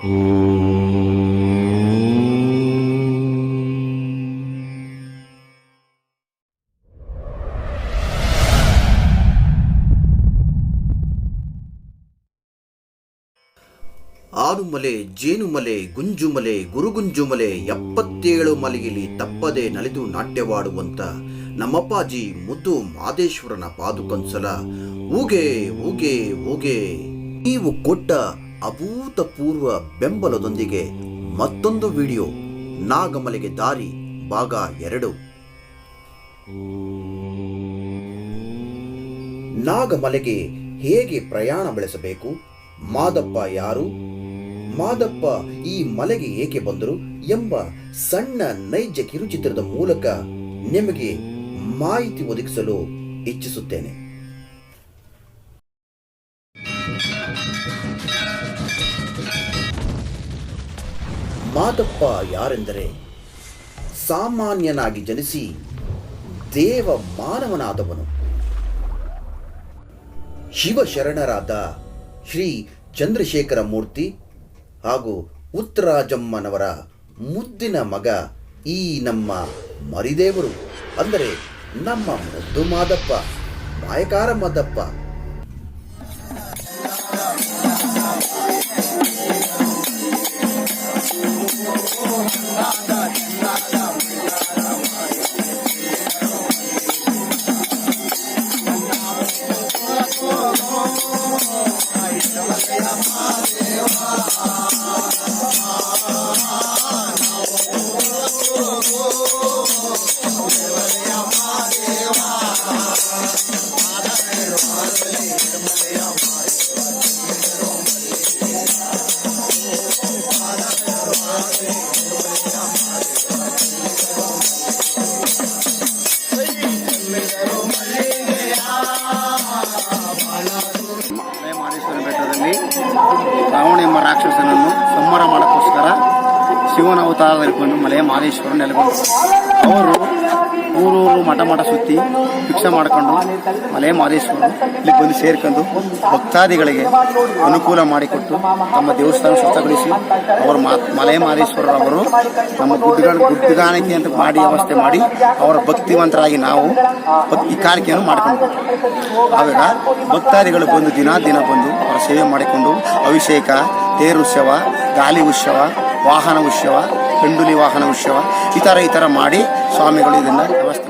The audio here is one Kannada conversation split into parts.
ಆನುಮಲೆ ಜೇನುಮಲೆ ಗುಂಜುಮಲೆ ಗುರುಗುಂಜುಮಲೆ ಎಪ್ಪತ್ತೇಳು ಮಲೆಯಲ್ಲಿ ತಪ್ಪದೆ ನಲಿದು ನಾಟ್ಯವಾಡುವಂತ ನಮ್ಮಪ್ಪಾಜಿ ಮುದ್ದು ಮಾದೇಶ್ವರನ ಪಾದುಕೊಂದ್ಸಲ ಊಗೆ ಊಗೆ ಊಗೆ ನೀವು ಕೊಟ್ಟ ಅಭೂತಪೂರ್ವ ಬೆಂಬಲದೊಂದಿಗೆ ಮತ್ತೊಂದು ವಿಡಿಯೋ ನಾಗಮಲೆಗೆ ದಾರಿ, ಭಾಗ ಎರಡು. ನಾಗಮಲೆಗೆ ಹೇಗೆ ಪ್ರಯಾಣ ಬೆಳೆಸಬೇಕು? ಮಾದಪ್ಪ ಯಾರು? ಮಾದಪ್ಪ ಈ ಮಲೆಗೆ ಏಕೆ ಬಂದರು ಎಂಬ ಸಣ್ಣ ನೈಜ ಕಿರುಚಿತ್ರದ ಮೂಲಕ ನಿಮಗೆ ಮಾಹಿತಿ ಒದಗಿಸಲು ಇಚ್ಛಿಸುತ್ತೇನೆ. ಮಾದಪ್ಪ ಯಾರೆಂದರೆ ಸಾಮಾನ್ಯನಾಗಿ ಜನಿಸಿ ದೇವ ಮಾನವನಾದವನು ಶಿವಶರಣರಾದ ಶ್ರೀ ಚಂದ್ರಶೇಖರ ಮೂರ್ತಿ ಹಾಗೂ ಉತ್ತರಾಜಮ್ಮನವರ ಮುದ್ದಿನ ಮಗ ಈ ನಮ್ಮ ಮರಿದೇವರು. ಅಂದರೆ ನಮ್ಮ ಮುದ್ದು ಮಾದಪ್ಪ, ಮಾಯಕಾರ ಮಾದಪ್ಪ ಮಲೆ ಶಿವನ ಅವತಾರದಲ್ಲಿ ಮಲೆಯ ಮಲೆ ಮಹದೇಶ್ವರ ನೆಲೆಗೊಂಡು ಅವರು ಊರೂರು ಮಠ ಮಠ ಸುತ್ತಿ ಭಿಕ್ಷೆ ಮಾಡಿಕೊಂಡು ಮಲೆಯ ಮಹದೇಶ್ವರ ಇಲ್ಲಿ ಬಂದು ಸೇರ್ಕೊಂಡು ಭಕ್ತಾದಿಗಳಿಗೆ ಅನುಕೂಲ ಮಾಡಿಕೊಟ್ಟು ತಮ್ಮ ದೇವಸ್ಥಾನ ಸ್ವಚ್ಛಗೊಳಿಸಿ ಅವರು ಮಲೆಯ ಮಲೆ ಮಹದೇಶ್ವರರವರು ನಮ್ಮ ಗುಡ್ಡುಗಳ ಗುಡ್ಡಗಾಣಿಕೆ ಅಂತ ಮಾಡಿ ವ್ಯವಸ್ಥೆ ಮಾಡಿ ಅವರ ಭಕ್ತಿವಂತರಾಗಿ ನಾವು ಭಕ್ತಿ ಕಾಣಿಕೆಯನ್ನು ಮಾಡಿಕೊಂಡು ಆವಾಗ ಭಕ್ತಾದಿಗಳು ಬಂದು ದಿನ ದಿನ ಬಂದು ಅವರ ಸೇವೆ ಮಾಡಿಕೊಂಡು ಅಭಿಷೇಕ, ತೇರು ಉತ್ಸವ, ಗಾಲಿ ಉತ್ಸವ, ವಾಹನ ಉತ್ಸವ ಪೆಂಡುಲಿ ವಾಹನ ಉತ್ಸವ ಈ ಥರ ಈ ಥರ ಮಾಡಿ ಸ್ವಾಮಿಗಳು ಇದನ್ನು ವ್ಯವಸ್ಥೆ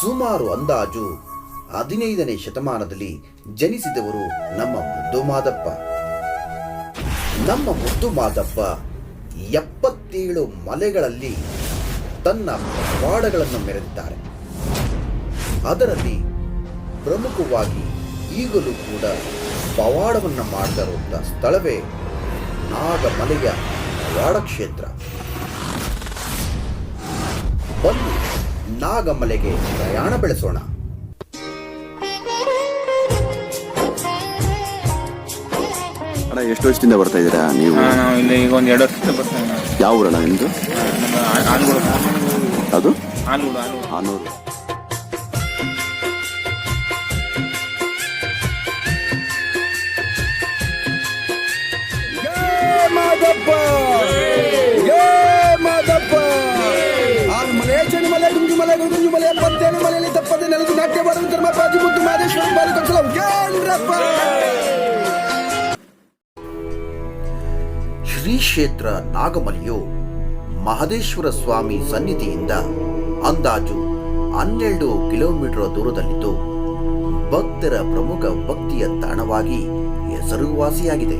ಸುಮಾರು ಅಂದಾಜು ಹದಿನೈದನೇ ಶತಮಾನದಲ್ಲಿ ಜನಿಸಿದವರು ನಮ್ಮ ಮುದ್ದು ಮಾದಪ್ಪ. ನಮ್ಮ ಮುದ್ದು ಮಾದಪ್ಪ ಎಪ್ಪತ್ತೇಳು ಮಲೆಗಳಲ್ಲಿ ತನ್ನ ಪವಾಡಗಳನ್ನು ಮೆರೆದಿದ್ದಾರೆ. ಅದರಲ್ಲಿ ಪ್ರಮುಖವಾಗಿ ಈಗಲೂ ಕೂಡ ಪವಾಡವನ್ನು ಮಾಡ್ತಾ ಸ್ಥಳವೇ ನಾಗಮಲೆಯ ಪವಾಡ ಕ್ಷೇತ್ರ ನಾಗಮಲೆಗೆ ಪ್ರಯಾಣ ಬೆಳೆಸೋಣ. ಅಣ್ಣ ಎಷ್ಟು ವರ್ಷದಿಂದ ಬರ್ತಾ ಇದ್ದೀರಾ ನೀವು? ಹಾ, ನಾವು ಇಲ್ಲಿ ಈಗ ಒಂದು ಎರಡು ವರ್ಷದಿಂದ ಬರ್ತೇವೆ ನಾವು. ಯಾವ ಊರಣ್ಣ ನಿಮ್ಮದು ನಮ್ಮ ಆ- ಆಲ್ಗೂಡು ಅದು ಆಲ್ಗೂಡು ಆಲ್ಗೂಡು ಆನೂರು ಆರು ಮಲೆ ಚಳಿ ಮಲೆ ಗುಂಜು ಮಲೆ ಗುಂಜು ಮಲೆ ಎಪ್ಪತ್ತೇಳು ಮಲೆಯಲ್ಲಿ ತಪ್ಪದೆ ನೆಲದು ನಾಟ್ಯ ಮಾಡುವ ಧರ್ಮಪಾಜಿ ಮುದ್ದು ಮಾದೇಶ್ವರ ಬಾಲಿಕೊಂಸಲ ಉಗ್ಯಾನ್ರಪ್ಪ ಶ್ರೀ ಕ್ಷೇತ್ರ ನಾಗಮಲೆಯು ಮಹದೇಶ್ವರ ಸ್ವಾಮಿ ಸನ್ನಿಧಿಯಿಂದ ಅಂದಾಜು ಹನ್ನೆರಡು ಕಿಲೋಮೀಟರ್ ದೂರದಲ್ಲಿದ್ದು ಭಕ್ತರ ಪ್ರಮುಖ ಭಕ್ತಿಯ ತಾಣವಾಗಿ ಹೆಸರುವಾಸಿಯಾಗಿದೆ.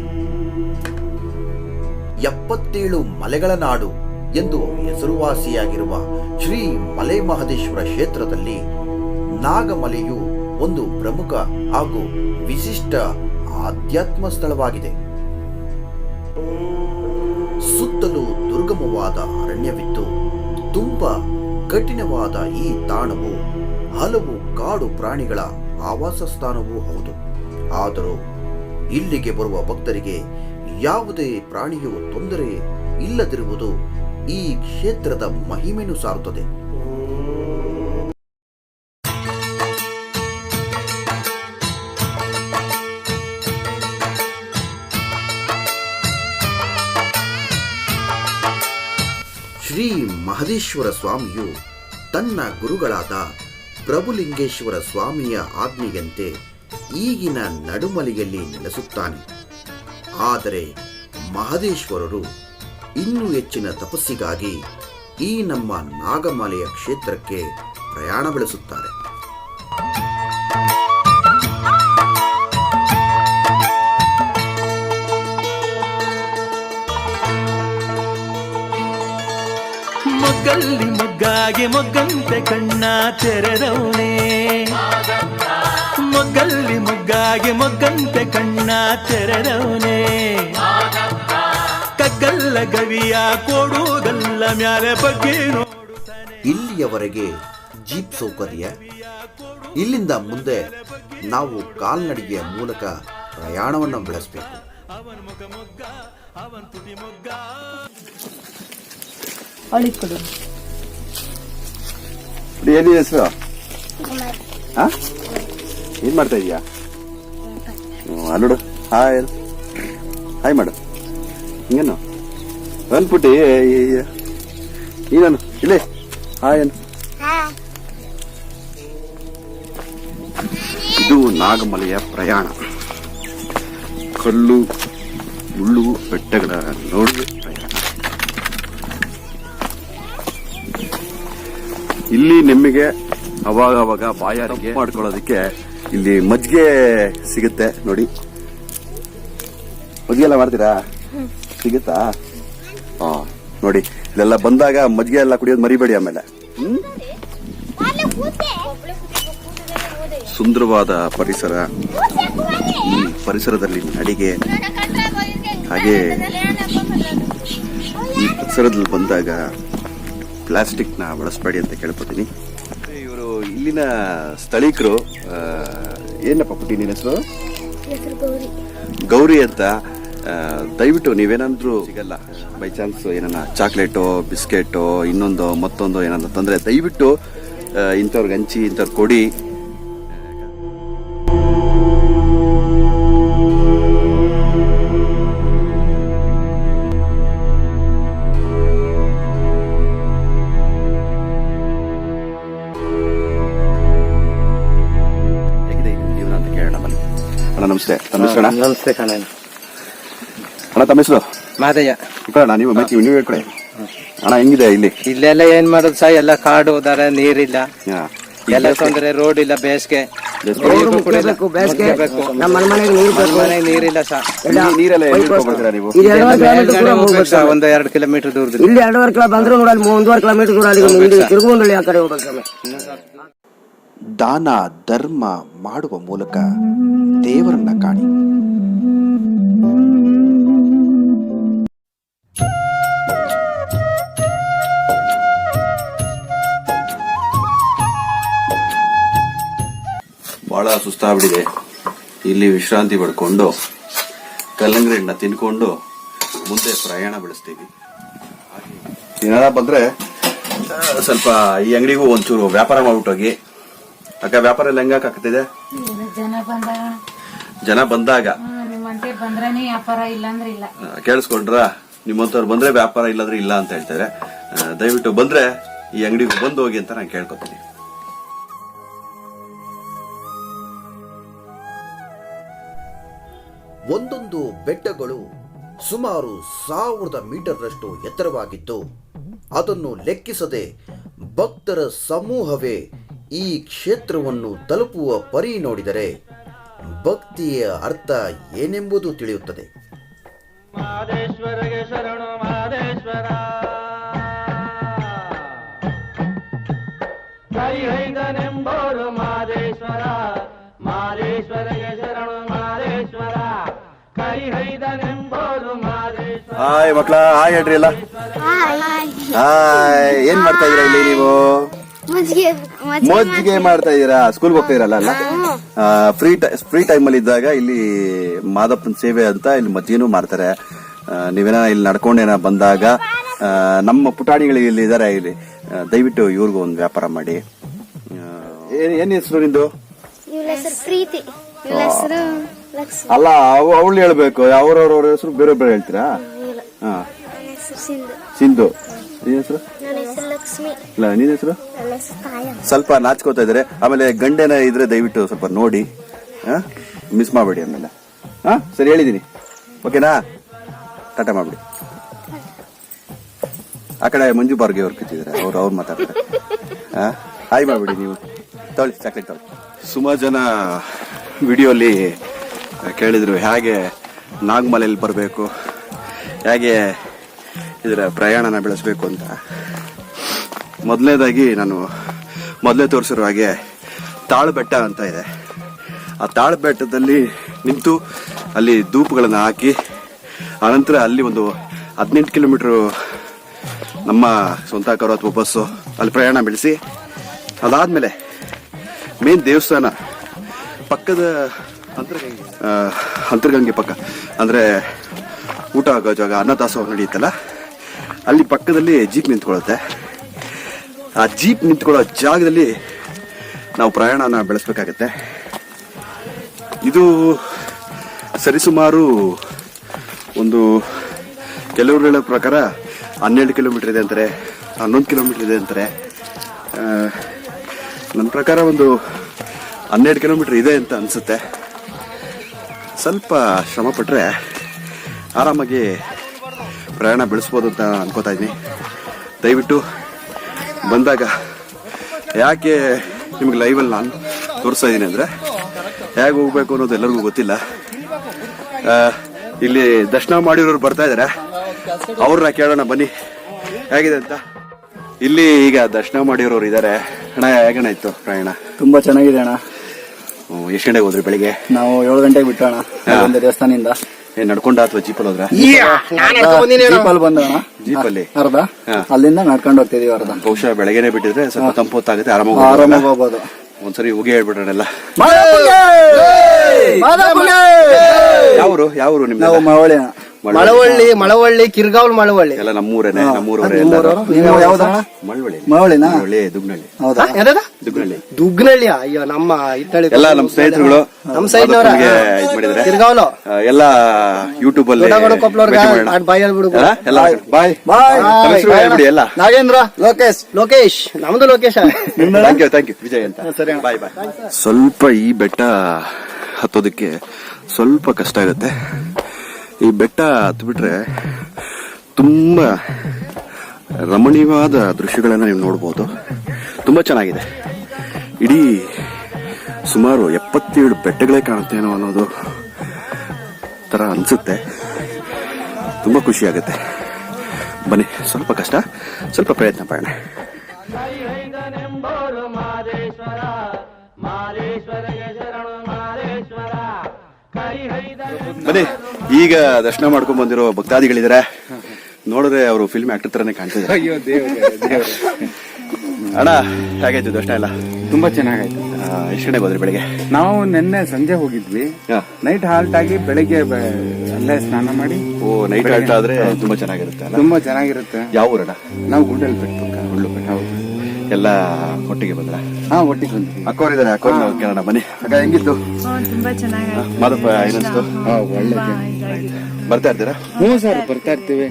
ಎಪ್ಪತ್ತೇಳು ಮಲೆಗಳ ನಾಡು ಎಂದು ಹೆಸರುವಾಸಿಯಾಗಿರುವ ಶ್ರೀ ಮಲೆ ಮಹದೇಶ್ವರ ಕ್ಷೇತ್ರದಲ್ಲಿ ನಾಗಮಲೆಯು ಒಂದು ಪ್ರಮುಖ ಹಾಗೂ ವಿಶಿಷ್ಟ ಆಧ್ಯಾತ್ಮ ಸ್ಥಳವಾಗಿದೆ. ದುರ್ಗಮವಾದ ಅರಣ್ಯವಿತ್ತು. ತುಂಬಾ ಕಠಿಣವಾದ ಈ ತಾಣವು ಹಲವು ಕಾಡು ಪ್ರಾಣಿಗಳ ಆವಾಸ ಸ್ಥಾನವೂ ಹೌದು. ಆದರೂ ಇಲ್ಲಿಗೆ ಬರುವ ಭಕ್ತರಿಗೆ ಯಾವುದೇ ಪ್ರಾಣಿಯು ತೊಂದರೆ ಇಲ್ಲದಿರುವುದು ಈ ಕ್ಷೇತ್ರದ ಮಹಿಮೆಯನ್ನು ಸಾರುತ್ತದೆ. ಶ್ರೀ ಮಹದೇಶ್ವರ ಸ್ವಾಮಿಯು ತನ್ನ ಗುರುಗಳಾದ ಪ್ರಭುಲಿಂಗೇಶ್ವರ ಸ್ವಾಮಿಯ ಆಜ್ಞೆಯಂತೆ ಈಗಿನ ನಡುಮಲೆಯಲ್ಲಿ ನೆಲೆಸುತ್ತಾನೆ. ಆದರೆ ಮಹದೇಶ್ವರರು ಇನ್ನೂ ಹೆಚ್ಚಿನ ತಪಸ್ಸಿಗಾಗಿ ಈ ನಮ್ಮ ನಾಗಮಲೆಯ ಕ್ಷೇತ್ರಕ್ಕೆ ಪ್ರಯಾಣ ಬೆಳೆಸುತ್ತಾರೆ. ಮೊಗ್ಗಲ್ಲಿ ಮೊಗ್ಗಾಗಿ ಮೊಗ್ಗಂತೆ ಕಣ್ಣ ತೆರೆದವನೇ. ಮೊಗ್ಗಲ್ಲಿ ಮೊಗ್ಗಾಗಿ ಮೊಗ್ಗಂತೆ ಕಣ್ಣ ತೆರೆದವನೇ. ಕಗ್ಗಲ್ಲ ಗವಿಯ ಕೊಡುವುದಲ್ಲ ಮ್ಯಾಲೆ ಬಗ್ಗೆ ನೋಡುತ್ತಾನೆ. ಇಲ್ಲಿಯವರೆಗೆ ಜೀಪ್ ಸೌಕರ್ಯ. ಇಲ್ಲಿಂದ ಮುಂದೆ ನಾವು ಕಾಲ್ನಡಿಗೆಯ ಮೂಲಕ ಪ್ರಯಾಣವನ್ನು ಬೆಳೆಸಬೇಕು. ತುಟಿ ಮೊಗ್ಗ ಏನಿದೆ ಹೆಸರು? ಹಾ? ಏನು ಮಾಡ್ತಾ ಇದೀಯಾ? ನೋಡು. ಹಾಯ್ ಹಾಯ್ ಮಾಡು ಹಿಂಗೇನು ಅಂದ್ಬಿಟ್ಟು ನೀನು ಇಲ್ಲೇ. ಹಾಯ್ ಅನ್ನು ಇದು ನಾಗಮಲೆಯ ಪ್ರಯಾಣ. ಕಲ್ಲು ಮುಳ್ಳು ಬೆಟ್ಟಗಳ ನಡುವೆ ಇಲ್ಲಿ ನಿಮಗೆ ಅವಾಗ ಅವಾಗ ಬಾಯಾರಿಕೆ ಮಾಡ್ಕೊಳ್ಳೋದಕ್ಕೆ ಇಲ್ಲಿ ಮಜ್ಜಿಗೆ ಸಿಗುತ್ತೆ ನೋಡಿ. ಮಜ್ಜಿಗೆ ಎಲ್ಲ ಮಾಡ್ತೀರಾ? ಸಿಗುತ್ತಾ? ಹಾ ನೋಡಿ. ಇಲ್ಲೆಲ್ಲ ಬಂದಾಗ ಮಜ್ಜಿಗೆ ಎಲ್ಲ ಕುಡಿಯೋದು ಮರಿಬೇಡಿ ಆಮೇಲೆ. ಸುಂದರವಾದ ಪರಿಸರ. ಈ ಪರಿಸರದಲ್ಲಿ ಅಡಿಗೆ. ಹಾಗೆ ಈ ಪರಿಸರದಲ್ಲಿ ಬಂದಾಗ ಪ್ಲಾಸ್ಟಿಕ್ನ ಬಳಸಬೇಡಿ ಅಂತ ಕೇಳ್ಕೊತೀನಿ. ಇವರು ಇಲ್ಲಿನ ಸ್ಥಳೀಕರು ಏನಪ್ಪ ಪುಟ್ಟಿ ನಿನ್ನ ಹೆಸರು? ಗೌರಿ. ಅಂತ ದಯವಿಟ್ಟು ನೀವೇನಾದರೂ ಸಿಗಲ್ಲ. ಬೈ ಚಾನ್ಸ್ ಏನನ್ನ ಚಾಕ್ಲೇಟು ಬಿಸ್ಕೆಟು ಇನ್ನೊಂದು ಮತ್ತೊಂದು ಏನನ್ನ ತಂದ್ರೆ ದಯವಿಟ್ಟು ಇಂಥವ್ರಿಗೆ ಹಂಚಿ ಇಂಥವ್ರು ಕೊಡಿ. ನಮಸ್ತೆ ತಮ್ಮ ಹೆಸರು ಅಣ್ಣ ನಮಸ್ತೆ ಕಣ. ಅಣ್ಣ ತಮ್ಮ ಹೆಸರು ಮಾದಯ್ಯ. ಅಣ್ಣ ನೀವು ಮೈತಿ ನೀವು ಹೇಳ್ಕೊಡಿ. ಅಣ್ಣ ಹೆಂಗಿದೆ ಇಲ್ಲಿ? ಇಲ್ಲೆಲ್ಲ ಏನ್ ಮಾಡೋದು ಸಹ ಎಲ್ಲ ಕಾಡು ದರ ನೀರಿಲ್ಲ. ಹಾ. ಎಲ್ಲ ತೊಂದ್ರೆ ರೋಡ್ ಇಲ್ಲ ಬೇಸಿಗೆ. ನಮ್ಮ ಮನೆ ನೀರು ನೀರಿಲ್ಲ ಸಹ ಇಲ್ಲಿ ನೀರೆಲ್ಲ ಎಲ್ಲಿ ನೀವು? ಎರಡೂವರೆ ಕಿಲೋಮೀಟರ್ ದೂರ ಹೋಗ್ಬೇಕು ಸಹ ಒಂದು ಎರಡು ಕಿಲೋಮೀಟರ್ ದೂರದಲ್ಲಿ ಇಲ್ಲಿ ಎರಡೂವರೆ ಕಿಲೋ ಬಂದ್ರು ನೋಡಿ ಅಲ್ಲಿ ಕಿಲೋಮೀಟರ್ ದೂರ ಅಲ್ಲಿ ತಿರುಗುಂಡಳಿ ಆ ಕಡೆ ಹೋಗ್ಬೇಕು ಸ್ವಾಮಿ. ದಾನ, ಧರ್ಮ ಮಾಡುವ ಮೂಲಕ ದೇವರನ್ನ ಕಾಣಿ. ಬಹಳ ಸುಸ್ತಾಗ್ಬಿಟ್ಟಿದೆ. ಇಲ್ಲಿ ವಿಶ್ರಾಂತಿ ಪಡ್ಕೊಂಡು ಕಲ್ಲಂಗಡಿ ತಿನ್ಕೊಂಡು ಮುಂದೆ ಪ್ರಯಾಣ ಬೆಳೆಸ್ತೀವಿ. ಏನಾರ ಬಂದ್ರೆ ಸ್ವಲ್ಪ ಈ ಅಂಗಡಿಗೂ ಒಂಚೂರು ವ್ಯಾಪಾರ ಮಾಡ್ಬಿಟ್ಟೋಗಿ ಅಕ್ಕ ವ್ಯಾಪಾರ ಎಲ್ಲ ಹೆಂಗಾಕತ್ತಿದೆ ಜನ ಬಂದಾಗ ಜನ ಬಂದಾಗ? ನಿಮ್ಮಂತೆ ಬಂದ್ರೇನೆ ವ್ಯಾಪಾರ ಇಲ್ಲ ಅಂದ್ರೆ ಇಲ್ಲ. ಆ, ಕೇಳಿಸ್ಕೊಂಡ್ರ? ನಿಮ್ಮಂತವ್ರು ಬಂದ್ರೆ ವ್ಯಾಪಾರ ಇಲ್ಲಾಂದ್ರೆ ಇಲ್ಲ ಅಂತ ಹೇಳ್ತಾರೆ. ಆ, ದಯವಿಟ್ಟು ಬಂದ್ರೆ ಈ ಅಂಗಡಿಗೂ ಬಂದು ಹೋಗಿ ಅಂತ ನಾನು ಕೇಳ್ಕೊತೀನಿ. ಒಂದೊಂದು ಬೆಟ್ಟಗಳು ಸುಮಾರು ಸಾವಿರದ ಮೀಟರ್ನಷ್ಟು ಎತ್ತರವಾಗಿತ್ತು. ಅದನ್ನು ಲೆಕ್ಕಿಸದೆ ಭಕ್ತರ ಸಮೂಹವೇ ಈ ಕ್ಷೇತ್ರವನ್ನು ತಲುಪುವ ಪರಿ ನೋಡಿದರೆ ಭಕ್ತಿಯ ಅರ್ಥ ಏನೆಂಬುದು ತಿಳಿಯುತ್ತದೆ. ಹಾಯ್ ಮಕ್ಕಳ ಹಾಯ್ ಹೇಳ್ರಿ ಎಲ್ಲ. ಹಾಯ್. ಏನ್ ಮಾಡ್ತಾ ಇದೀರಾ ಇಲ್ಲಿ ನೀವು? ಮಜ್ಜಿಗೆ ಮಾಡ್ತಾ ಇದೀರಾ ಸ್ಕೂಲ್ಗೆ ಹೋಗ್ತಾ ಇರಲ್ಲ ಅಲ್ಲ? ಫ್ರೀ ಫ್ರೀ ಟೈಮ್ ಅಲ್ಲಿ ಇದ್ದಾಗ ಇಲ್ಲಿ ಮಾದಪ್ಪನ ಸೇವೆ ಅಂತ ಇಲ್ಲಿ ಮಜ್ಜಿಗೆನೂ ಮಾಡ್ತಾರೆ. ನೀವೇನ ಇಲ್ಲಿ ನಡ್ಕೊಂಡೇನ ಬಂದಾಗ ನಮ್ಮ ಪುಟಾಣಿಗಳು ಇಲ್ಲಿ ಇದಾರೆ ಇಲ್ಲಿ. ದಯವಿಟ್ಟು ಇವ್ರಿಗೂ ಒಂದು ವ್ಯಾಪಾರ ಮಾಡಿ. ಏನ್- ಹೆಸರು ನಿಂದು? ಪ್ರೀತಿ. ಅಲ್ಲ ಅವಳು ಹೇಳ್ಬೇಕು. ಅವ್ರವ್ರವ್ರ ಹೆಸರು ಬೇರೆ ಬೇರೆ ಹೇಳ್ತೀರಾ? ಸಿಂಧು. ನನ್ನ ಹೆಸರು? ಲಕ್ಷ್ಮಿ. ಇಲ್ಲ ನಿನ್ ಹೆಸರು? ನನ್ನ ಹೆಸರು ಸ್ವಲ್ಪ ನಾಚ್ಕೋತಾ ಇದ್ರೆ ಆಮೇಲೆ ಗಂಡೇನ ಇದ್ರೆ ದಯವಿಟ್ಟು ಸ್ವಲ್ಪ ನೋಡಿ ಮಿಸ್ ಮಾಡಬೇಡಿ ಆಮೇಲೆ. ಹಾ? ಸರಿ ಹೇಳಿದೀನಿ. ಓಕೆನಾ? ಟಾಟಾ ಮಾಡ್ಬಿಡಿ. ಆ ಕಡೆ ಮಂಜು ಬಾರ್ಗೆ ಅವ್ರು ಕಿತ್ತಿದ್ರೆ ಅವ್ರು ಅವ್ರು ಮಾತಾಡ್ತಾರೆ. ಹಾಂ? ಹಾಯ್ ಮಾಡ್ಬಿಡಿ ನೀವು. ತಗೊಳ್ಳಿ ಚಾಕ್ಲೇಟ್ ತಗೊಳ್ಳಿ. ಸುಮಾರು ಜನ ವಿಡಿಯೋಲಿ ಕೇಳಿದ್ರು ಹೇಗೆ ನಾಗಮಲೆಯಲ್ಲಿ ಬರಬೇಕು ಹೇಗೆ ಇದರ ಪ್ರಯಾಣನ ಬೆಳೆಸಬೇಕು ಅಂತ. ಮೊದಲನೇದಾಗಿ ನಾನು ಮೊದಲೇ ತೋರಿಸಿರೋ ಹಾಗೆ ತಾಳು ಬೆಟ್ಟ ಅಂತ ಇದೆ. ಆ ತಾಳು ಬೆಟ್ಟದಲ್ಲಿ ನಿಂತು ಅಲ್ಲಿ ಧೂಪುಗಳನ್ನು ಹಾಕಿ, ಆನಂತರ ಅಲ್ಲಿ ಒಂದು ಹದಿನೆಂಟು ಕಿಲೋಮೀಟ್ರು ನಮ್ಮ ಸ್ವಂತ ಕಾರು ಅಥವಾ ಬಸ್ಸು ಅಲ್ಲಿ ಪ್ರಯಾಣ ಬೆಳೆಸಿ, ಅದಾದ್ಮೇಲೆ ಮೇನ್ ದೇವಸ್ಥಾನ ಪಕ್ಕದ ಅಂತರ್ಗಂಗೆ ಅಂತರ್ಗಂಗೆ ಪಕ್ಕ, ಅಂದರೆ ಊಟ ಆಗೋ ಜಾಗ, ಅನ್ನದಾಸೋಹ ನಡೆಯುತ್ತಲ್ಲ ಅಲ್ಲಿ ಪಕ್ಕದಲ್ಲಿ ಜೀಪ್ ನಿಂತ್ಕೊಳ್ಳುತ್ತೆ. ಆ ಜೀಪ್ ನಿಂತ್ಕೊಳ್ಳೋ ಜಾಗದಲ್ಲಿ ನಾವು ಪ್ರಯಾಣನ ಬೆಳೆಸ್ಬೇಕಾಗತ್ತೆ. ಇದು ಸರಿಸುಮಾರು ಒಂದು ಕೆಲವರು ಹೇಳೋ ಪ್ರಕಾರ ಹನ್ನೆರಡು ಕಿಲೋಮೀಟರ್ ಇದೆ ಅಂತಾರೆ, ಹನ್ನೊಂದು ಕಿಲೋಮೀಟರ್ ಇದೆ ಅಂತಾರೆ. ನನ್ನ ಪ್ರಕಾರ ಒಂದು ಹನ್ನೆರಡು ಕಿಲೋಮೀಟರ್ ಇದೆ ಅಂತ ಅನಿಸುತ್ತೆ. ಸ್ವಲ್ಪ ಶ್ರಮಪಟ್ಟರೆ ಆರಾಮಾಗಿ ಪ್ರಯಾಣ ಬೆಳೆಸ್ಬೋದು ಅಂತ ಅನ್ಕೋತಾ ಇದ್ದೀನಿ. ದಯವಿಟ್ಟು ಬಂದಾಗ ಯಾಕೆ ನಿಮ್ಗೆ ಲೈವಲ್ಲಿ ನಾನು ತೋರಿಸ್ತಾ ಇದ್ದೀನಿ ಅಂದರೆ ಹೇಗೆ ಹೋಗ್ಬೇಕು ಅನ್ನೋದು ಎಲ್ಲರಿಗೂ ಗೊತ್ತಿಲ್ಲ. ಇಲ್ಲಿ ದರ್ಶನ ಮಾಡಿರೋರು ಬರ್ತಾ ಇದ್ದಾರೆ ಅವ್ರನ್ನ ಕೇಳೋಣ ಬನ್ನಿ. ಹೇಗಿದೆ ಅಂತ? ಇಲ್ಲಿ ಈಗ ದರ್ಶನ ಮಾಡಿರೋರು ಇದ್ದಾರೆ ಅಣ್ಣ ಹೇಗಣ ಇತ್ತು ಪ್ರಯಾಣ? ತುಂಬಾ ಚೆನ್ನಾಗಿದೆ ಅಣ್ಣ. ಎಷ್ಟು ಗಂಟೆಗೆ ಹೋದ್ರಿ ಬೆಳಿಗ್ಗೆ? ನಾವು ಏಳು ಗಂಟೆಗೆ ಬಿಟ್ಟು ಅಣ್ಣ ಒಂದು ದೇವಸ್ಥಾನದಿಂದ. ಏನ್ ನಡ್ಕೊಂಡ ಅಥವಾ ಜೀಪಲ್ ಹೋದ್ರ? ಜೀಪಲ್ಲಿ ಬಂದ ಅಣ್ಣ ಜೀಪಲ್ಲಿ? ಅರ್ಧ. ಅಲ್ಲಿಂದ ನಡ್ಕೊಂಡು ಹೋಗ್ತಿದೀವಿ ಅರ್ಧ. ಬಹುಶಃ ಬೆಳಗ್ಗೆನೆ ಬಿಟ್ಟಿದ್ರೆ ಸ್ವಲ್ಪ ತಂಪು ಹೊತ್ತಾಗುತ್ತೆ ಆರಾಮಾಗಿ ಆರಾಮಾಗಿ ಹೋಗ್ಬೋದಲ್ಲ? ಹೋಗ್ಬೋದು. ಒಂದ್ಸರಿ ಹೋಗಿ ಹೇಳ್ಬಿಡೋಣಲ್ಲ. ಯಾವ್ರು? ಯಾವ್ರು ನಿಮ್ಮ ನಾವು ಮಳವಳ್ಳಿ ಮಳವಳ್ಳಿ. ಮಳವಳ್ಳಿ ಕಿರ್ಗಾವ್ ಮಳವಳ್ಳಿ. ಎಲ್ಲ ನಮ್ಮೂರೇನೆ ನಮ್ಮೂರವರೇ ಎಲ್ಲರೂ. ನೀವು ಯಾವ್ದಣ್ಣ ಮಳವಳ್ಳಿ. ಮಳವಳ್ಳಿನಾ? ಮಳವಳ್ಳಿ ದುಗ್ನಳ್ಳಿ. ಹೌದಾ? ಯಾವ್ದದ? ದುಗ್ನಳ್ಳಿ. ದುಗ್ನಳ್ಳಿ ಅಯ್ಯೋ ನಮ್ಮ ಇತ್ತಳಿ ಎಲ್ಲ ನಮ್ಮ ಸ್ನೇಹಿತರುಗಳು. ನಮ್ಮ ಸೈಡ್ನವ್ರ ಕಿರ್ಗಾವ್ಲು? ಎಲ್ಲ ಯೂಟ್ಯೂಬ್ ಅಲ್ಲಿ. ಬಾಯ್ ಹೇಳ್ಬಿಡು. ಎಲ್ಲ? ಬಾಯ್. ಬಾಯ್. ಹೆಸರು ಎಲ್ಲ. ನಾಗೇಂದ್ರ? ಲೋಕೇಶ್. ಲೋಕೇಶ್. ನಮ್ದು Lokesh. Thank you thank you Vijay ಅಂತ. ಬಾಯ್ ಬಾಯ್ ಸ್ವಲ್ಪ ಈ ಬೆಟ್ಟ ಹತ್ತೋದಕ್ಕೆ ಸ್ವಲ್ಪ ಕಷ್ಟ ಆಗುತ್ತೆ ಈ ಬೆಟ್ಟ ಹತ್ಬಿಟ್ರೆ ತುಂಬಾ ರಮಣೀಯವಾದ ದೃಶ್ಯಗಳನ್ನು ನೀವು ನೋಡ್ಬೋದು. ತುಂಬಾ ಚೆನ್ನಾಗಿದೆ. ಇಡೀ ಸುಮಾರು ಎಪ್ಪತ್ತೇಳು ಬೆಟ್ಟಗಳೇ ಕಾಣುತ್ತೇನೋ ಅನ್ನೋದು ತರ ಅನ್ಸುತ್ತೆ. ತುಂಬಾ ಖುಷಿ ಆಗುತ್ತೆ. ಬನ್ನಿ, ಸ್ವಲ್ಪ ಕಷ್ಟ, ಸ್ವಲ್ಪ ಪ್ರಯತ್ನ ಪಡೋಣ. ಬನ್ನಿ ಈಗ ದರ್ಶನ ಮಾಡ್ಕೊಂಡ್ ಬಂದಿರೋ ಭಕ್ತಾದಿಗಳಿದ್ದಾರೆ ನೋಡಿದ್ರೆ ಅವರು ಫಿಲ್ಮ್ ಆಕ್ಟರ್ ತರನೇ ಕಾಣ್ತಿದ್ದಾರೆ ಅಣ್ಣ ಹೇಗಾಯ್ತು ದರ್ಶನ ಎಲ್ಲ? ತುಂಬಾ ಚೆನ್ನಾಗಾಯ್ತು. ಎಷ್ಟು ಗಂಟೆಗೆ ಹೋದ್ರಿ ಬೆಳಿಗ್ಗೆ? ನಾವು ನಿನ್ನೆ ಸಂಜೆ ಹೋಗಿದ್ವಿ. ನೈಟ್ ಹಾಲ್ಟ್ ಆಗಿ ಬೆಳಿಗ್ಗೆ ಅಲ್ಲೇ ಸ್ನಾನ ಮಾಡಿ ಓ ನೈಟ್ ಹಾಲ್ಟ್ ಆದ್ರೆ ತುಂಬಾ ಚೆನ್ನಾಗಿರುತ್ತೆ ತುಂಬಾ ಚೆನ್ನಾಗಿರುತ್ತೆ. ಯಾವ ಊರಣ್ಣ? ನಾವು ಗುಂಡಲ್ ಬಿಟ್ಟು ಹೌದು. ಎಲ್ಲ ಒಟ್ಟಿಗೆ ಬಂದ್ರ? ಹಾ ಒಟ್ಟಿಗೆ ಬಂದ್ವಿ. ಅಕ್ಕೋರಿದ್ದಾರೆ ಅಕ್ಕೋರ್ ಮನೆ ಕೇಳೋಣ ಬನ್ನಿ. ಅಕ್ಕ ಹೆಂಗಿತ್ತು? ತುಂಬಾ ಚೆನ್ನಾಗಿ ಮಾದಪ್ಪ ಏನಿಸ್ತು ಹಾ ಒಳ್ಳೆ ಬರ್ತಾ ಇರ್ತೀರಾ? ಹ್ಞೂ ಸರ್ ಬರ್ತಾ ಇರ್ತೀವಿ.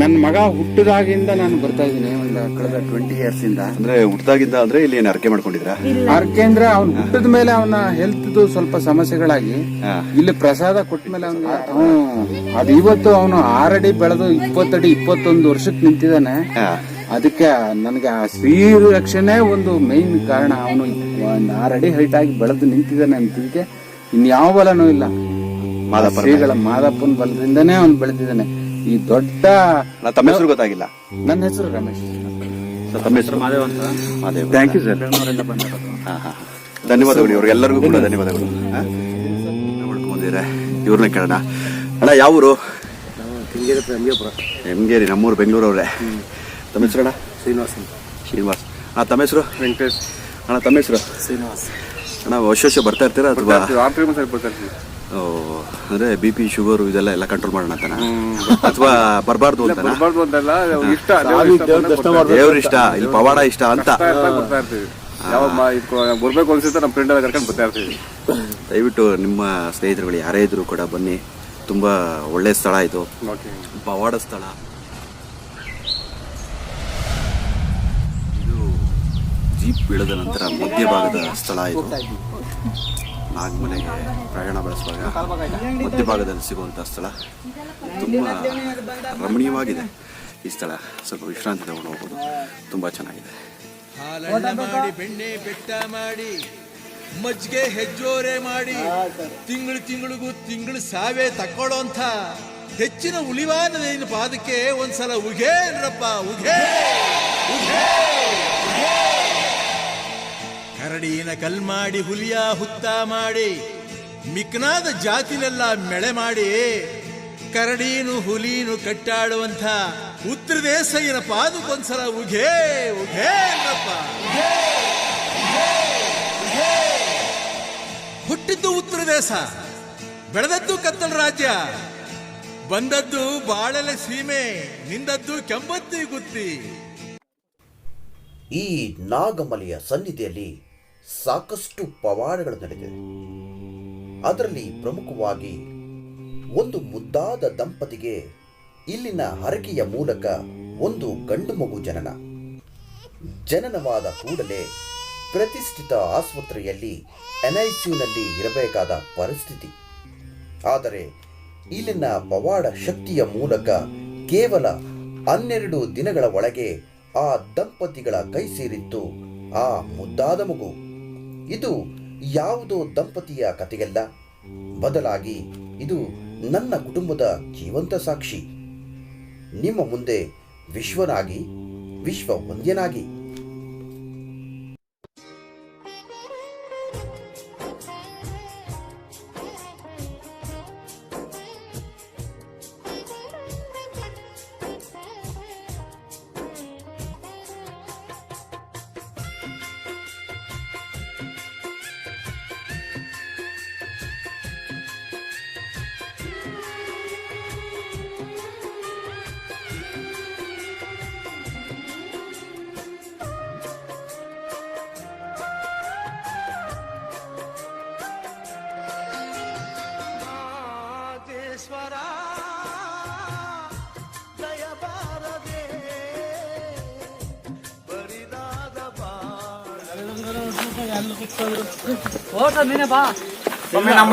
ನನ್ನ ಮಗ ಹುಟ್ಟಿದಾಗಿಂದ ನಾನು ಬರ್ತಾ ಇದ್ದೀನಿ. ಒಂದು ಕಳೆದ ಟ್ವೆಂಟಿ ಇಯರ್ಸ್ ಇಂದ. ಅಂದ್ರೆ ಹುಟ್ಟದಾಗಿದ್ದ ಅಂದ್ರೆ ಇಲ್ಲಿ ಏನು ಅರ್ಕೆ ಮಾಡ್ಕೊಂಡಿದ್ರ ಅರ್ಕೆ ಅಂದ್ರೆ ಅವ್ನು ಹುಟ್ಟಿದ ಮೇಲೆ ಅವನ ಹೆಲ್ತ್ ಸ್ವಲ್ಪ ಸಮಸ್ಯೆಗಳಾಗಿ. ಇಲ್ಲಿ ಪ್ರಸಾದ ಕೊಟ್ಟ ಮೇಲೆ ಅವನಿಗೆ ಅದು ಇವತ್ತು ಅವನು ಆರಡಿ ಬೆಳೆದು ಇಪ್ಪತ್ತಡಿ ಇಪ್ಪತ್ತೊಂದು ವರ್ಷಕ್ಕೆ ನಿಂತಿದ್ದಾನೆ. ಹಾ. ಅದಕ್ಕೆ ನನಗೆ ಆ ಶ್ರೀ ರಕ್ಷಣೆ ಒಂದು ಮೇನ್ ಕಾರಣ. ಅವನು ಆರಡಿ ಹೈಟ್ ಆಗಿ ಬೆಳೆದು ನಿಂತಿದ್ದಾನೆ ಅಂತಿದ್ದಕ್ಕೆ ಇನ್ಯಾವ ಬಲನೂ ಇಲ್ಲ. ಶ್ರೀಗಳ ಮಾದಪ್ಪನ ಬಲದಿಂದನೇ ಅವನು ಬೆಳೆದಿದ್ದಾನೆ. ಈ ದೊಡ್ಡ ತಮ್ಮ ಹೆಸರು ಗೊತ್ತಾಗಿಲ್ಲ. ನನ್ನ ಹೆಸರು ರಮೇಶ್. ತಮ್ಮ ಹೆಸರು ಮಾದೇವ್ ಅಂತ? Thank you sir. ಧನ್ಯವಾದಗಳು ಇವ್ರಿಗೆಲ್ಲರಿಗೂ ಕೂಡ ಧನ್ಯವಾದಗಳು? ಇವ್ರನ್ನ ಕೇಳೋಣ. ಅಣ್ಣ ಯಾವ ಊರು ಹೆಂಗೇರಿ ನಮ್ಮೂರು ಬೆಂಗಳೂರು ಅವ್ರೆ ಹೆಸರು ಹೆಸರಣ್ಣ ಶ್ರೀನಿವಾಸ್ ಶ್ರೀನಿವಾಸ್. ಅಣ್ಣ ತಮ್ಮ ಹೆಸರು? ವೆಂಕಟೇಶ್. ಅಣ್ಣ ತಮ್ಮ ಹೆಸರು? ಶ್ರೀನಿವಾಸ್. ಅಣ್ಣ ವರ್ಷ ವರ್ಷ ಬರ್ತಾ ಇರ್ತೀರಾ ಅಥವಾ? ಆರು ಸರಿ ಬರ್ತಾ ಇರ್ತೀವಿ. ಓ ಅಂದರೆ ಬಿ ಪಿ ಶುಗರು ಇದೆಲ್ಲ ಎಲ್ಲ ಕಂಟ್ರೋಲ್ ಮಾಡೋಣ ಅಂತನಾ ಅಥವಾ ಬರಬಾರ್ದು ಅಂತ ಬರ್ಬಾರ್ದು ಅಂತಲ್ಲ ಇಷ್ಟ ದೇವ್ರ ಇಷ್ಟ ಇಲ್ಲಿ ಪವಾಡ ಇಷ್ಟ ಅಂತ. ಬರ್ತಾ ಇರ್ತೀವಿ. ಯಾವಾಗ ಬರ್ಬೇಕು ಅನ್ಸುತ್ತೆ ನಮ್ಮ ಫ್ರೆಂಡ್ ಎಲ್ಲ ಕರ್ಕೊಂಡು ಬರ್ತಾ ಇರ್ತೀವಿ. ದಯವಿಟ್ಟು ನಿಮ್ಮ ಸ್ನೇಹಿತರುಗಳು ಯಾರೇ ಇದ್ರು ಕೂಡ ಬನ್ನಿ. ತುಂಬಾ ಒಳ್ಳೆ ಸ್ಥಳ ಇದು. ಓಕೆ ಪವಾಡ ಸ್ಥಳ. ಜೀಪ್ ಬೀಳದ ನಂತರ ಮಧ್ಯಭಾಗದ ಸ್ಥಳ ಇದು. ನಾಗಮನೆಗೆ ಪ್ರಯಾಣ ಬೆಳೆಸುವಾಗ ಮಧ್ಯಭಾಗದಲ್ಲಿ ಸಿಗುವಂಥ ಸ್ಥಳ. ತುಂಬ ರಮಣೀಯವಾಗಿದೆ ಈ ಸ್ಥಳ. ಸ್ವಲ್ಪ ವಿಶ್ರಾಂತಿ ತಗೊಂಡು ಹೋಗ್ಬೋದು. ತುಂಬ ಚೆನ್ನಾಗಿದೆ. ಮಾಡಿ ಬೆಣ್ಣೆ ಬೆಟ್ಟ ಮಾಡಿ ಮಜ್ಜಿಗೆ ಹೆಜ್ಜೋರೆ ಮಾಡಿ ತಿಂಗಳು ತಿಂಗಳಿಗೂ ತಿಂಗಳು ಸಾವೇ ತಕ್ಕೊಳ್ಳೋಂಥ ಹೆಚ್ಚಿನ ಉಳಿವಾನದೇನು ಪಾದಕ್ಕೆ ಒಂದ್ಸಲ ಉಘೇ ಅನ್ರಪ್ಪ ಉಘೇ ಉಘೇ, ಉಘೇ. ಕರಡಿನ ಕಲ್ಮಾಡಿ ಹುಲಿಯ ಹುತ್ತ ಮಾಡಿ ಮಿಕ್ನಾದ ಜಾತಿನೆಲ್ಲ ಮೆಳೆ ಮಾಡಿ ಕರಡೀನು ಹುಲೀನು ಕಟ್ಟಾಡುವಂಥ ಉತ್ತರ ದೇಶಯ್ಯನ ಪಾದಕ್ಕೊಂದ್ಸಲ ಉಘೇ, ಉಘೇ. ಹುಟ್ಟಿದ್ದು ಉತ್ತರ ದೇಶ ಬೆಳೆದದ್ದು ಕತ್ತಲ ರಾಜ್ಯ ಬಂದದ್ದು ಬಾಳೆಲೆ ಸೀಮೆ ನಿಂದದ್ದು ಕೆಂಬತ್ತಿ ಗುತ್ತಿ. ಈ ನಾಗಮಲೆಯ ಸನ್ನಿಧಿಯಲ್ಲಿ ಸಾಕಷ್ಟು ಪವಾಡಗಳು ನಡೆದಿದೆ ಅದರಲ್ಲಿ ಪ್ರಮುಖವಾಗಿ ಒಂದು ಮುದ್ದಾದ ದಂಪತಿಗೆ ಇಲ್ಲಿನ ಹರಕೆಯ ಮೂಲಕ ಒಂದು ಗಂಡು ಮಗು ಜನನ. ಜನನವಾದ ಕೂಡಲೇ ಪ್ರತಿಷ್ಠಿತ ಆಸ್ಪತ್ರೆಯಲ್ಲಿ ಎನ್ಐಸಿಯುನಲ್ಲಿ ಇರಬೇಕಾದ ಪರಿಸ್ಥಿತಿ. ಆದರೆ ಇಲ್ಲಿನ ಪವಾಡ ಶಕ್ತಿಯ ಮೂಲಕ ಕೇವಲ ಹನ್ನೆರಡು ದಿನಗಳ ಒಳಗೆ ಆ ದಂಪತಿಗಳ ಕೈ ಸೇರಿತ್ತು ಆ ಮುದ್ದಾದ ಮಗು. ಇದು ಯಾವುದೋ ದಂಪತಿಯ ಕಥೆಯಲ್ಲ ಬದಲಾಗಿ ಇದು ನನ್ನ ಕುಟುಂಬದ ಜೀವಂತ ಸಾಕ್ಷಿ. ನಿಮ್ಮ ಮುಂದೆ ವಿಶ್ವನಾಗಿ ವಿಶ್ವ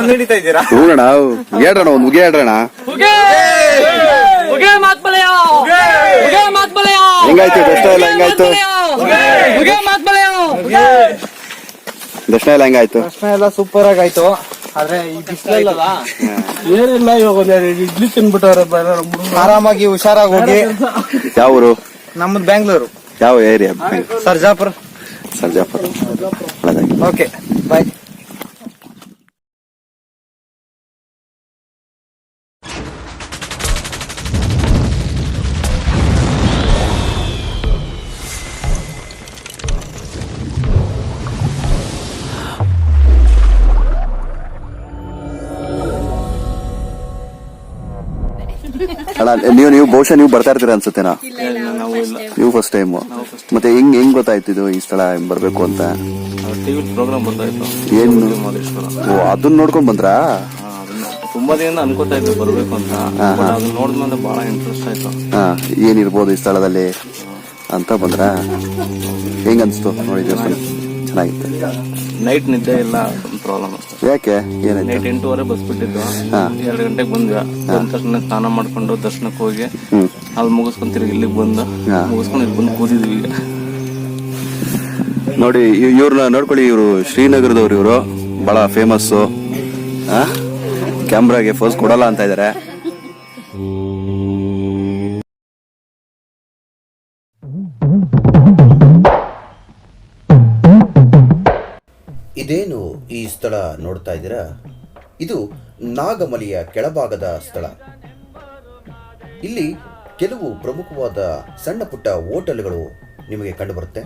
ವಂದ್ಯನಾಗಿ ಹೂಡಣ ಹೇಳ್ರಣ ಒಂದು ಮುಗಿ ಹೇಳ್ರಣ ಹೆಂಗಾಯ್ತು ದರ್ಶನ ಎಲ್ಲ ಹೆಂಗಾಯ್ತು? ದರ್ಶನ ಇಲ್ಲ ಹೆಂಗಾಯ್ತು? ಪ್ರಶ್ನೆ ಎಲ್ಲ ಸೂಪರ್ ಆಗಾಯ್ತು. ಆದ್ರೆ ಈ ಬಿಸಿಲಲ್ಲ ಏನಿಲ್ಲ ಇವಾಗ ಒಂದೆರಡು ಇಡ್ಲಿ ತಿನ್ಬಿಟ್ಟವ್ರೆ ಆರಾಮಾಗಿ ಹುಷಾರಾಗಿ ಹೋಗಿ. ಯಾವ ಊರು? ನಮ್ಮದು ಬ್ಯಾಂಗ್ಳೂರು. ಯಾವ area? Sarjapur. Sarjapur. Okay bye ಅಣ್ಣ ನೀವು ನೀವು ಬಹುಶಃ ನೀವು ಬರ್ತಾ ಇರ್ತೀರಾ ಅನ್ಸುತ್ತೇನಾ? ನೀವು ಫಸ್ಟ್ ಟೈಮ್ ಮತ್ತೆ ಹೆಂಗ್ ಹೆಂಗ್ ಗೊತ್ತಾಯ್ತು ಇದು ಈ ಸ್ಥಳ ಬರ್ಬೇಕು ಅಂತ? ಟಿವಿ ಪ್ರೋಗ್ರಾಮ್ ಇತ್ತು. ಏನು? ಓ ಅದನ್ನ ನೋಡ್ಕೊಂಡ್ ಬಂದ್ರಾ? ಹಾ, ಅದನ್ನ ತುಂಬಾ ದಿನ ಅನ್ಕೋತಾ ಇದ್ದೆ ಬರ್ಬೇಕು ಅಂತ. ಅದನ್ನ ನೋಡಿದ್ಮೇಲೆ ಬಹಳ ಇಂಟ್ರೆಸ್ಟ್ ಆಯ್ತು. ಹಾ ಏನಿರ್ಬೋದು ಈ ಸ್ಥಳದಲ್ಲಿ ಅಂತ ಬಂದ್ರಾ? ಹೆಂಗ್ ಅನ್ಸ್ತು? ನೋಡಿ ದೇವಸ್ಥಾನ. ಚೆನ್ನಾಗಿತ್ತು. ನೈಟ್ ನಿದ್ದೆ ಇಲ್ಲ. ಪ್ರಾಬ್ಲಮ್ ಯಾಕೆ? ಏನಾಯ್ತು? ನೈಟ್ ಎಂಟೂವರೆ ಬಸ್ ಬಿಟ್ಟಿದ್ದು ಎರಡು ಗಂಟೆಗೆ ಬಂದ್ವಿ. ಬಂದ ತಕ್ಷಣ ಸ್ನಾನ ಮಾಡ್ಕೊಂಡು ದರ್ಶನಕ್ಕೆ ಹೋಗಿ. ಅಲ್ಲಿ ಮುಗಿಸ್ಕೊಂಡ್ ತಿರ್ಗಿ ಇಲ್ಲಿಗೆ ಬಂದು. ಮುಗಿಸ್ಕೊಂಡು ಇಲ್ಲಿ ಬಂದು ಕೂತಿದ್ವಿ ಈಗ. ನೋಡಿ ಇವ್- ಇವ್ರನ್ನ ನೋಡ್ಕೊಳ್ಳಿ ಇವರು ಶ್ರೀನಗರದವ್ರು ಇವರು. ಬಹಳ ಫೇಮಸ್ಸು ಕ್ಯಾಮ್ರಾಗೆ ಫೋಸ್ ಕೊಡಲ್ಲ ಅಂತ ಇದಾರೆ. ನೋಡ್ತಾ ಇದ್ದೀರಾ? ಇದು ನಾಗಮಲೆಯ ಕೆಳಭಾಗದ ಸ್ಥಳ. ಇಲ್ಲಿ ಕೆಲವು ಪ್ರಮುಖವಾದ ಸಣ್ಣ ಪುಟ್ಟ ಹೋಟೆಲ್ಗಳು ನಿಮಗೆ ಕಂಡುಬರುತ್ತೆ.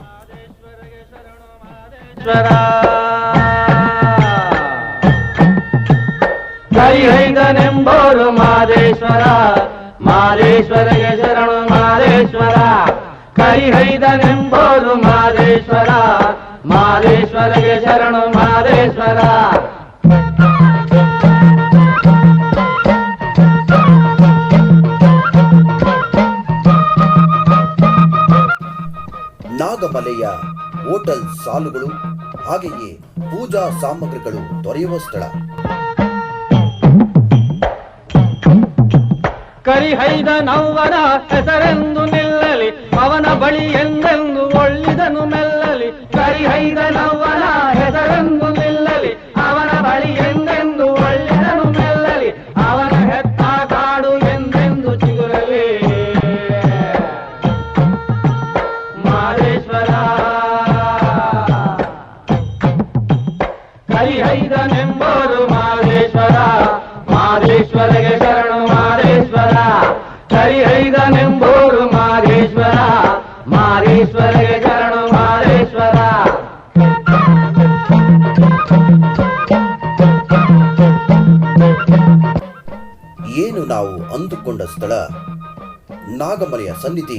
ಮಾದೇಶ್ವರ ಮಾದೇಶ್ವರ ಶರಣು ಮಾದೇಶ್ವರ ಕರಿಹೈದನೆಂಬೋರು ಮಾದೇಶ್ವರ ಮಾದೇಶ್ವರಗೆ ಶರಣು ಮಾದೇಶ್ವರ ನಾಗಮಲೆಯ ಹೋಟೆಲ್ ಸಾಲುಗಳು, ಹಾಗೆಯೇ ಪೂಜಾ ಸಾಮಗ್ರಿಗಳು ದೊರೆಯುವ ಸ್ಥಳ. ಕರಿಹೈದ ನವ್ವನ ಹೆಸರೆಂದು ನಿಲ್ಲಲಿ, ಅವನ ಬಳಿ ಎಂದೆಂದು ಒಳ್ಳಿದನು ಮೆಲ್ಲಲಿ. ಕರಿಹೈದ ನವ್ವನ ಹೆಸರೆಂದು ಅಂದುಕೊಂಡ ಸ್ಥಳ ನಾಗಮಲೆಯ ಸನ್ನಿಧಿ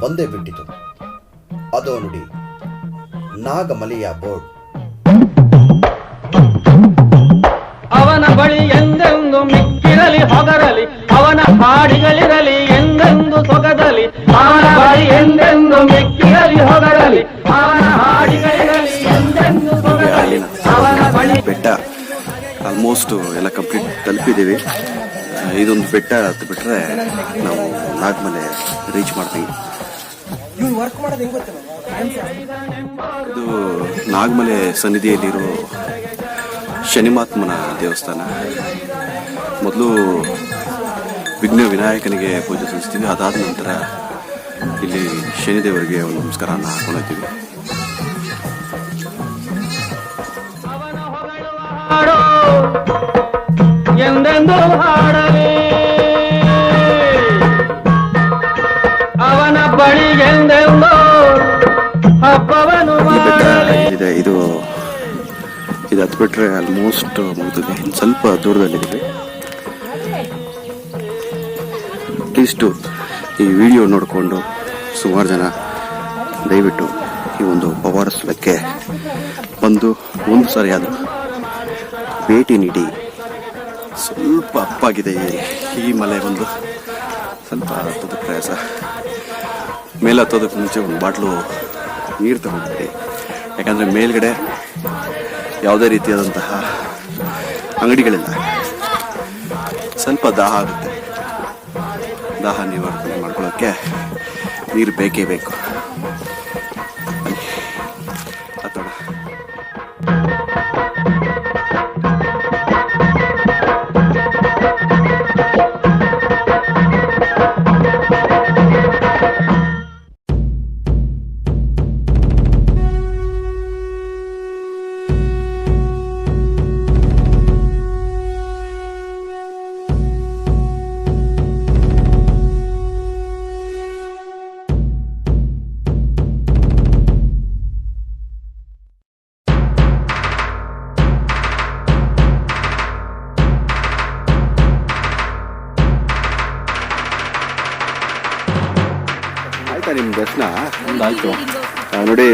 ಬಂದೇ ಬಿಟ್ಟಿತು. ಅದೋ ನುಡಿ ನಾಗಮಲೆಯ ಬೋರ್ಡ್. ಅವನ ಬಳಿ ಎಂದೆಂದು ಮಿಕ್ಕಿರಲಿ ಹೊಗರಲಿ ಅವನ ಹಾಡಿಗಳಿರಲಿ ಎಂದೆಂದು ಸೊಗದಲಿ ಅವನ ಬಳಿ ಎಂದೆಂದು ಮಿಕ್ಕಿರಲಿ ಹೊಗರಲಿ ಅವನ ಹಾಡಿಗಳಿರಲಿ ಎಂದೆಂದು ಸೊಗದಲಿ ಅವನ ಬಳಿ ಬೆಟ್ಟ. ಆಲ್ಮೋಸ್ಟ್ ಎಲ್ಲ ಕಂಪ್ಲೀಟ್ ತಲುಪಿದ್ದೀವಿ. ಇದೊಂದು ಬೆಟ್ಟ ಹತ್ತು ಬಿಟ್ರೆ ನಾವು ನಾಗಮಲೆ ರೀಚ್ ಮಾಡ್ತೀವಿ. ಇದು ನಾಗಮಲೆ ಸನ್ನಿಧಿಯಲ್ಲಿರೋ ಶನಿಮಾತ್ಮನ ದೇವಸ್ಥಾನ. ಮೊದಲು ವಿಘ್ನ ವಿನಾಯಕನಿಗೆ ಪೂಜೆ ಸಲ್ಲಿಸ್ತೀವಿ. ಅದಾದ ನಂತರ ಇಲ್ಲಿ ಶನಿದೇವರಿಗೆ ಒಂದು ನಮಸ್ಕಾರನ ಹಾಕೊಳ್ತೀವಿ. ಹಾಡೋ ಎಂದೆಂದು ಹಾಡಲಿ ಇದೆ ಇದು ಹತ್ತು ಬಿಟ್ರೆ ಆಲ್ಮೋಸ್ಟ್ ಮುಗಿದಿದೆ. ಇನ್ನು ಸ್ವಲ್ಪ ದೂರದಲ್ಲಿದ್ದೀವಿ. ಅಟ್ಲೀಸ್ಟು ಈ ವಿಡಿಯೋ ನೋಡಿಕೊಂಡು ಸುಮಾರು ಜನ ದಯವಿಟ್ಟು ಈ ಒಂದು ಪವಾರ ಸ್ಥಳಕ್ಕೆ ಬಂದು ಒಂದು ಸಾರಿ ಆದರೂ ಭೇಟಿ ನೀಡಿ. ಸ್ವಲ್ಪ ಅಪ್ಪಾಗಿದೆ ಈ- ಮಲೆ ಒಂದು. ಸ್ವಲ್ಪ ಪ್ರಯಾಸ. ಮೇಲೆ ಹತ್ತೋದಕ್ಕೆ ಮುಂಚೆ ಒಂದು ಬಾಟ್ಲು ನೀರು ತಗೊಂಡ್ಬಿಡಿ. ಯಾಕಂದರೆ ಮೇಲ್ಗಡೆ ಯಾವುದೇ ರೀತಿಯಾದಂತಹ ಅಂಗಡಿಗಳಿಲ್ಲ. ಸ್ವಲ್ಪ ದಾಹ ಆಗುತ್ತೆ. ದಾಹ ನಿವಾರಣೆ ಮಾಡ್ಕೊಳ್ಳೋಕ್ಕೆ ನೀರು ಬೇಕೇ ಬೇಕು.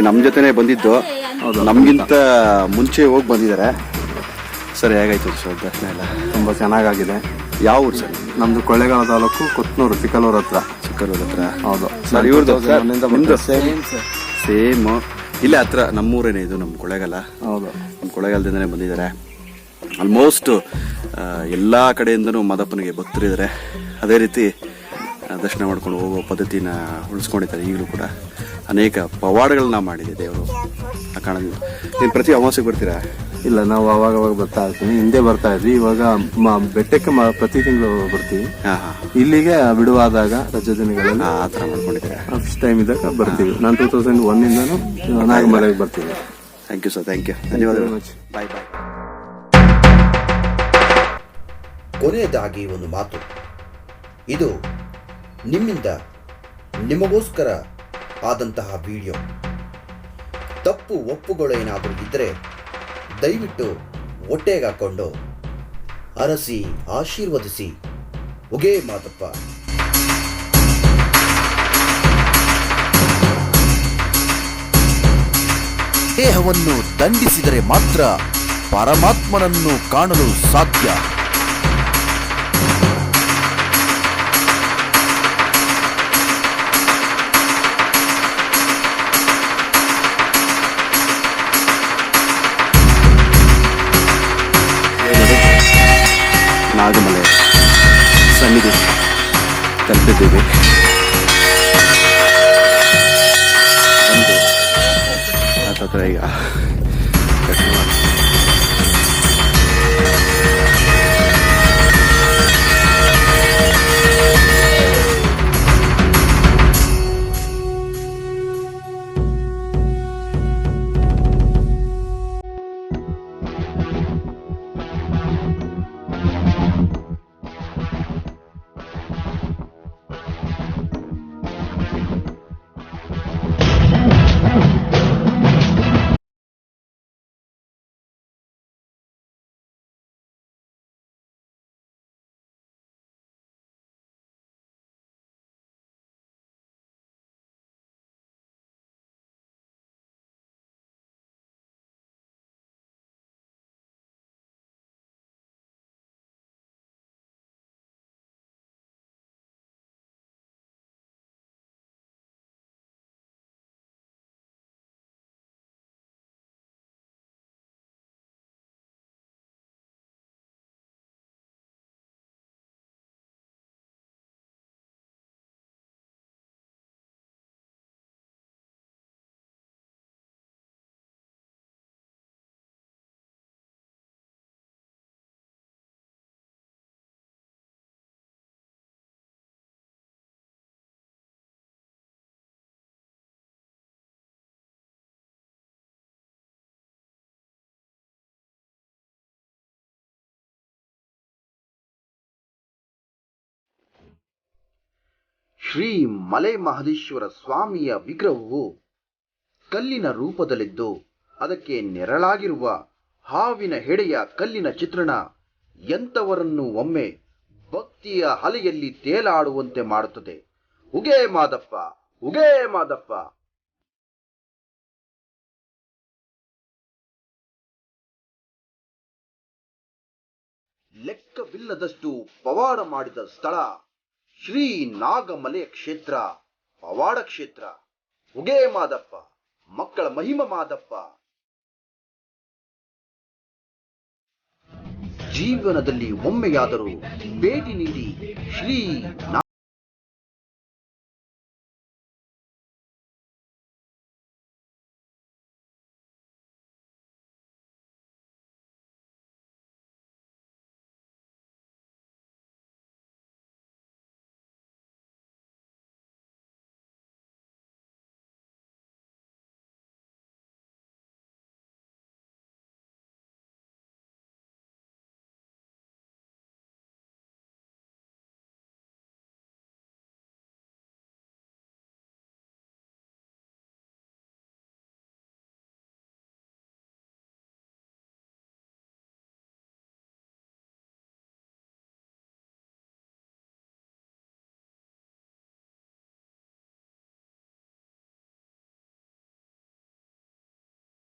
ನಮ್ಮ ಜೊತೆನೆ ಬಂದಿದ್ದು. ನಮಗಿಂತ ಮುಂಚೆ ಹೋಗಿ ಬಂದಿದ್ದಾರೆ ಸರಿ ಹೇಗಾಯ್ತು ಸರ್? ದರ್ಶನ ಎಲ್ಲ ತುಂಬ ಚೆನ್ನಾಗಾಗಿದೆ. ಯಾವ ಊರು ಸರ್? ನಮ್ದು ಕೊಳ್ಳೇಗಾಲ ತಾಲೂಕು ಕೊತ್ನೂರು ಚಿಕ್ಕಲೂರು ಹತ್ರ. ಚಿಕ್ಕಲೂರು ಹತ್ರ. ಹೌದು. ಸರ್ ಇವ್ರದ್ದು ಸೇಮ್ ಸೇಮ್. ಇಲ್ಲೇ ಹತ್ರ ನಮ್ಮೂರೇನೆ ಇದು ನಮ್ಮ ಕೊಳ್ಳೇಗಾಲ. ಹೌದು. ನಮ್ಮ ಕೊಳ್ಳೇಗಾಲದಿಂದನೇ ಬಂದಿದ್ದಾರೆ. ಆಲ್ಮೋಸ್ಟ್ ಎಲ್ಲ ಕಡೆಯಿಂದನೂ ಮದಪ್ಪನಿಗೆ ಭಕ್ತರಿದ್ದಾರೆ. ಅದೇ ರೀತಿ ದರ್ಶನ ಮಾಡ್ಕೊಂಡು ಹೋಗೋ ಪದ್ಧತಿನ ಉಳಿಸ್ಕೊಂಡಿದ್ದಾರೆ. ಈಗಲೂ ಕೂಡ ಅನೇಕ ಪವಾಡಗಳನ್ನ ಮಾಡಿದೆ ದೇವರು. ಆ ಕಾರಣದಿಂದ. ನೀನು ಪ್ರತಿ ಅಮಾವಾಸ್ಯೆಗೆ ಬರ್ತೀರಾ? ಇಲ್ಲ ನಾವು ಅವಾಗ ಅವಾಗ ಬರ್ತಾ ಇರ್ತೀನಿ. ಹಿಂದೆ ಬರ್ತಾ ಇದ್ವಿ. ಇವಾಗ ಮ- ಬೆಟ್ಟಕ್ಕೆ ಮ- ಪ್ರತಿ ತಿಂಗಳು ಬರ್ತೀವಿ. ಹಾಂ ಹಾಂ. ಇಲ್ಲಿಗೆ ಬಿಡುವಾದಾಗ ರಜೆ ದಿನಗಳಲ್ಲಿ ಆ ಥರ ಮಾಡ್ಕೊಂಡಿದ್ದೀರಾ? ಫಸ್ಟ್ ಟೈಮ್ ಇದ್ದಾಗ ಬರ್ತೀವಿ. ನಾನು ಟೂ ತೌಸಂಡ್ ಒನ್ನಿಂದನೂ ನಾಗಮಲೆಗೆ ಬರ್ತೀವಿ thank you sir thank you ಧನ್ಯವಾದಗಳು. much. ಬಾಯ್ ಬಾಯ್ ಕೊನೆಯದಾಗಿ ಒಂದು ಮಾತು. ಇದು ನಿಮ್ಮಿಂದ ನಿಮಗೋಸ್ಕರ ಆದಂತಹ ವಿಡಿಯೋ. ತಪ್ಪು ಒಪ್ಪುಗಳು ಏನಾದರೂ ಇದ್ದರೆ ದಯವಿಟ್ಟು ಹೊಟ್ಟೆಗೆ ಹಾಕೊಂಡು ಅರಸಿ, ಆಶೀರ್ವದಿಸಿ. ಉಗೇ ಮಾತಪ್ಪ ದೇಹವನ್ನು ದಂಡಿಸಿದರೆ ಮಾತ್ರ ಪರಮಾತ್ಮನನ್ನು ಕಾಣಲು ಸಾಧ್ಯ. ತಲುಪಿದ್ದೀವಿ ಶ್ರೀ ಮಲೆ ಮಹದೇಶ್ವರ ಸ್ವಾಮಿಯ ವಿಗ್ರಹವು ಕಲ್ಲಿನ ರೂಪದಲ್ಲಿದ್ದು, ಅದಕ್ಕೆ ನೆರಳಾಗಿರುವ ಹಾವಿನ ಹೆಡೆಯ ಕಲ್ಲಿನ ಚಿತ್ರಣ ಎಂತವರನ್ನು ಒಮ್ಮೆ ಭಕ್ತಿಯ ಹಲೆಯಲ್ಲಿ ತೇಲಾಡುವಂತೆ ಮಾಡುತ್ತದೆ. ಉಗೇ ಮಾದಪ್ಪ ಉಗೇ ಮಾದಪ್ಪ. ಲೆಕ್ಕವಿಲ್ಲದಷ್ಟು ಪವಾಡ ಮಾಡಿದ ಸ್ಥಳ ಶ್ರೀ ನಾಗಮಲೆ ಕ್ಷೇತ್ರ, ಪವಾಡ ಕ್ಷೇತ್ರ ಉಗೇ ಮಾದಪ್ಪ, ಮಕ್ಕಳ ಮಹಿಮ ಮಾದಪ್ಪ. ಜೀವನದಲ್ಲಿ ಒಮ್ಮೆಯಾದರೂ ಭೇಟಿ ನೀಡಿ ಶ್ರೀ